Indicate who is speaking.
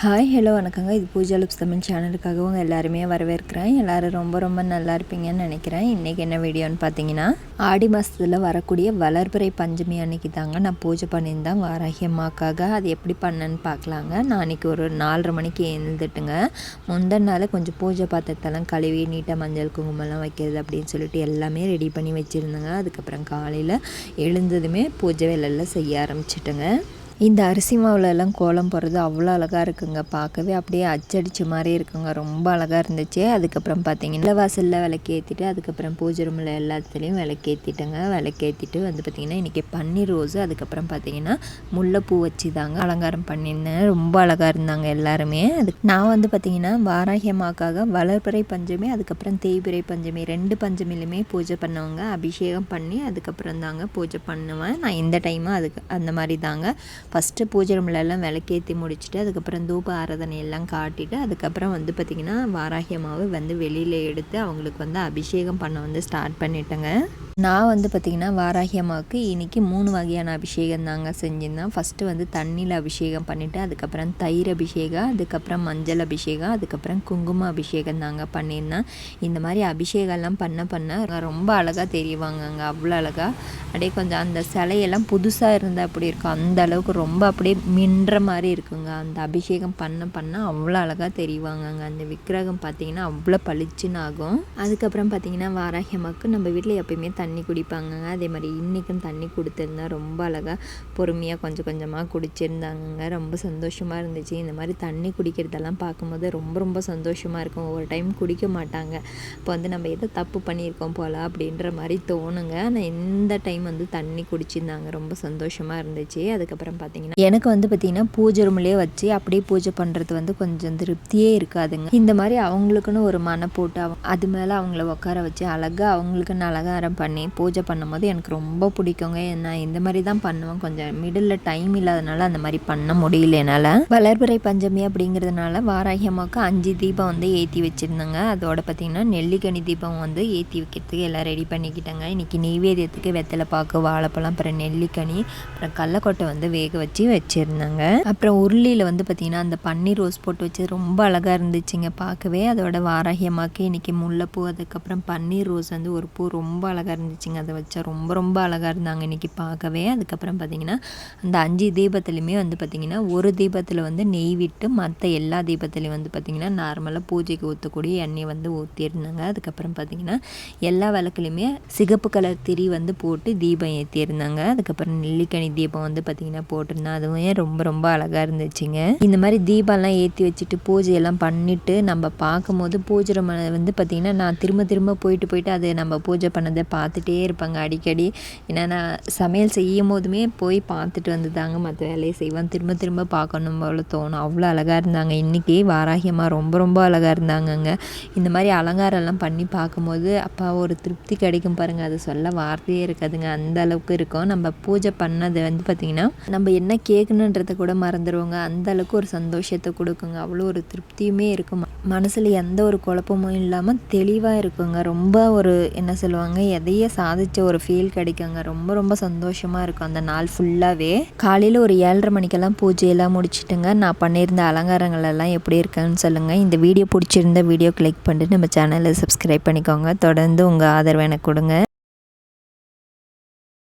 Speaker 1: Hi hello வணக்கங்க. இது பூஜா லுப்ஸ் தமிழ் சேனலுக்காக உங்கள் எல்லாருமே வரவேற்கிறேன். எல்லோரும் ரொம்ப ரொம்ப நல்லா இருப்பீங்கன்னு நினைக்கிறேன். இன்றைக்கி என்ன வீடியோன்னு பார்த்தீங்கன்னா ஆடி மாதத்தில் வரக்கூடிய வளர்பிறை பஞ்சமி அன்னைக்கு தாங்க நான் பூஜை பண்ணியிருந்தேன். வாராகி அம்மாக்காக அது எப்படி பண்ணேன்னு பார்க்கலாங்க நான் அன்றைக்கி ஒரு நாலரை மணிக்கு எழுந்துட்டுங்க. முந்தின நாள் கொஞ்சம் பூஜை பாத்திரத்தெல்லாம் கழுவி நீட்டாக மஞ்சள் குங்குமம்லாம் வைக்கிறது அப்படின்னு சொல்லிட்டு எல்லாமே ரெடி பண்ணி வச்சுருந்தேங்க. அதுக்கப்புறம் காலையில் எழுந்ததுமே பூஜை வேலையெல்லாம் செய்ய ஆரம்பிச்சிட்டுங்க. இந்த அரிசி மாவுலலாம் கோலம் போடுறது அவ்வளோ அழகாக இருக்குங்க. பார்க்கவே அப்படியே அச்சடிச்ச மாதிரி இருக்குங்க. ரொம்ப அழகாக இருந்துச்சு. அதுக்கப்புறம் பார்த்தீங்கன்னா வாசலில் விளக்கேற்றிட்டு அதுக்கப்புறம் பூஜை ரூமில் எல்லாத்துலேயும் விளக்கேற்றிட்டுங்க விளக்கேற்றிட்டு வந்து பார்த்திங்கன்னா இன்றைக்கி பன்னீர் ரோஸு அதுக்கப்புறம் பார்த்தீங்கன்னா முல்லைப்பூ வச்சு தாங்க அலங்காரம் பண்ணியிருந்தேன். ரொம்ப அழகாக இருந்தாங்க எல்லாருமே. அதுக்கு நான் வந்து பார்த்திங்கன்னா வாராகியமாக்காக வளர்பிறை பஞ்சமி அதுக்கப்புறம் தேய்பிறை பஞ்சமி ரெண்டு பஞ்சமிலுமே பூஜை பண்ணவங்க. அபிஷேகம் பண்ணி அதுக்கப்புறம் தாங்க பூஜை பண்ணுவேன். நான் இந்த டைமும் அதுக்கு அந்த மாதிரி தாங்க ஃபஸ்ட்டு பூஜை ரூம்லெல்லாம் விளக்கேற்றி முடிச்சுட்டு அதுக்கப்புறம் தூப ஆராதனையெல்லாம் காட்டிட்டு அதுக்கப்புறம் வந்து பார்த்திங்கன்னா வாராகி அம்மாவை வந்து வெளியில் எடுத்து அவங்களுக்கு வந்து அபிஷேகம் பண்ண வந்து ஸ்டார்ட் பண்ணிட்டேங்க. நான் வந்து பார்த்திங்கன்னா வாராகி அம்மாவுக்கு இன்றைக்கி மூணு வகையான அபிஷேகம் தாங்க செஞ்சுருந்தேன். ஃபஸ்ட்டு வந்து தண்ணியில் அபிஷேகம் பண்ணிவிட்டு அதுக்கப்புறம் தயிர் அபிஷேகம் அதுக்கப்புறம் மஞ்சள் அபிஷேகம் அதுக்கப்புறம் குங்கும அபிஷேகம் தாங்க பண்ணியிருந்தேன் இந்த மாதிரி அபிஷேகம்லாம் பண்ண பண்ண ரொம்ப அழகாக தெரிவாங்கங்க அவ்வளோ அழகாக அப்படியே கொஞ்சம் அந்த சிலையெல்லாம் புதுசாக இருந்தால் அப்படி இருக்கும் அந்த அளவுக்கு ரொம்ப அப்படியே மின்ற மாதிரி இருக்குங்க. அந்த அபிஷேகம் பண்ண பண்ண அவ்வளோ அழகாக தெரிவாங்கங்க. அந்த விக்கிரகம் பார்த்திங்கன்னா அவ்வளோ பளிச்சுன்னு ஆகும். அதுக்கப்புறம் பார்த்திங்கன்னா வாராகி அம்மாவுக்கு நம்ம வீட்டில் எப்பயுமே தண்ணி தண்ணி குடிப்பாங்கங்க அதே மாதிரி இன்றைக்கும் தண்ணி கொடுத்துருந்தா ரொம்ப அழகாக பொறுமையாக கொஞ்சம் கொஞ்சமாக குடிச்சிருந்தாங்கங்க. ரொம்ப சந்தோஷமாக இருந்துச்சு. இந்த மாதிரி தண்ணி குடிக்கிறதெல்லாம் பார்க்கும்போது ரொம்ப ரொம்ப சந்தோஷமாக இருக்கும். ஒவ்வொரு டைம் குடிக்க மாட்டாங்க. இப்போ வந்து நம்ம எதை தப்பு பண்ணியிருக்கோம் போல் அப்படின்ற மாதிரி தோணுங்க. ஆனால் இந்த டைம் வந்து தண்ணி குடிச்சிருந்தாங்க. ரொம்ப சந்தோஷமாக இருந்துச்சு. அதுக்கப்புறம் பார்த்தீங்கன்னா எனக்கு வந்து பார்த்திங்கன்னா பூஜை ரூம்லேயே வச்சு அப்படியே பூஜை பண்ணுறது வந்து கொஞ்சம் திருப்தியே இருக்காதுங்க. இந்த மாதிரி அவங்களுக்குன்னு ஒரு மனை போட்டு அது மேலே அவங்கள உட்கார வச்சு அழகாக அவங்களுக்குன்னு அலங்காரம் பண்ணி பண்ணி பூஜை பண்ணும்போது எனக்கு ரொம்ப பிடிக்குங்க. நான் இந்த மாதிரி தான் பண்ணுவேன். கொஞ்சம் மிடில் டைம் இல்லாதனால அந்த மாதிரி பண்ண முடியல என்னால். வளர்பிறை பஞ்சமி அப்படிங்கிறதுனால வாராகி அம்மாவுக்கு அஞ்சு தீபம் வந்து ஏற்றி வச்சுருந்தேங்க. அதோட பார்த்திங்கன்னா நெல்லிக்கனி தீபம் வந்து ஏற்றி வைக்கிறதுக்கு எல்லாம் ரெடி பண்ணிக்கிட்டேங்க. இன்றைக்கி நெய்வேதியத்துக்கு வெத்தலை பாக்கு வாழைப்பழம் அப்புறம் நெல்லிக்கனி அப்புறம் கடலக்கொட்டை வந்து வேக வச்சு வச்சுருந்தாங்க. அப்புறம் உருளியில் வந்து பார்த்திங்கன்னா அந்த பன்னீர் ரோஸ் போட்டு வச்சு ரொம்ப அழகாக இருந்துச்சுங்க பார்க்கவே அதோட வாராகி இன்றைக்கி முல்லைப்பூ அதுக்கப்புறம் பன்னீர் ரோஸ் வந்து ஒரு பூ ரொம்ப அழகாக இருந்துச்சு. இருந்துச்சுங்க. அதை வச்சா ரொம்ப ரொம்ப அழகாக இருந்தாங்க இன்றைக்கி பார்க்கவே. அதுக்கப்புறம் பார்த்திங்கன்னா அந்த அஞ்சு தீபத்துலேயுமே வந்து பார்த்திங்கன்னா ஒரு தீபத்தில் வந்து நெய் விட்டு மற்ற எல்லா தீபத்துலேயும் வந்து பார்த்திங்கன்னா நார்மலாக பூஜைக்கு ஊற்றக்கூடிய எண்ணெய் வந்து ஊற்றிருந்தாங்க அதுக்கப்புறம் பார்த்திங்கன்னா எல்லா விளக்குலையுமே சிகப்பு கலர் திரி வந்து போட்டு தீபம் ஏற்றிருந்தாங்க அதுக்கப்புறம் நெல்லிக்கனி தீபம் வந்து பார்த்திங்கன்னா போட்டிருந்தேன். அதுவுமே ரொம்ப ரொம்ப அழகாக இருந்துச்சுங்க. இந்த மாதிரி தீபம்லாம் ஏற்றி வச்சுட்டு பூஜையெல்லாம் பண்ணிவிட்டு நம்ம பார்க்கும்போது பூஜை வந்து பார்த்திங்கன்னா நான் திரும்ப திரும்ப போயிட்டு போயிட்டு அதை நம்ம பூஜை பண்ணதை பார்த்து பார்த்துட்டே இருப்பாங்க அடிக்கடி. ஏன்னா நான் சமையல் செய்யும் போதுமே போய் பார்த்துட்டு வந்து தாங்க மற்ற வேலையை செய்வேன். திரும்ப திரும்ப பார்க்கணும் போல தோணும். அவ்வளோ அழகாக இருந்தாங்க. இன்றைக்கி வாராகியமாக ரொம்ப ரொம்ப அழகாக இருந்தாங்கங்க. இந்த மாதிரி அலங்காரம்லாம் பண்ணி பார்க்கும்போது அப்பா ஒரு திருப்தி கிடைக்கும் பாருங்கள் அது சொல்ல வார்த்தையே இருக்காதுங்க. அந்த அளவுக்கு இருக்கும். நம்ம பூஜை பண்ணது வந்து பார்த்திங்கன்னா நம்ம என்ன கேட்கணுன்றத கூட மறந்துடுவோங்க அந்த அளவுக்கு ஒரு சந்தோஷத்தை கொடுக்குங்க. அவ்வளோ ஒரு திருப்தியுமே இருக்கும் மனசில் எந்த ஒரு குழப்பமும் இல்லாமல் தெளிவாக இருக்குங்க. ரொம்ப ஒரு என்ன சொல்லுவாங்க எதையே சாதித்த ஒரு ஃபீல் கிடைக்குங்க. ரொம்ப ரொம்ப சந்தோஷமாக இருக்கும் அந்த நாள் ஃபுல்லாகவே காலையில் ஒரு ஏழரை மணிக்கெல்லாம் பூஜையெல்லாம் முடிச்சுட்டுங்க. நான் பண்ணியிருந்த அலங்காரங்கள் எல்லாம் எப்படி இருக்குன்னு சொல்லுங்கள் இந்த வீடியோ பிடிச்சிருந்த வீடியோ கிளிக் பண்ணிட்டு நம்ம சேனலை சப்ஸ்கிரைப் பண்ணிக்கோங்க. தொடர்ந்து உங்கள் ஆதரவு எனக்கு கொடுங்க.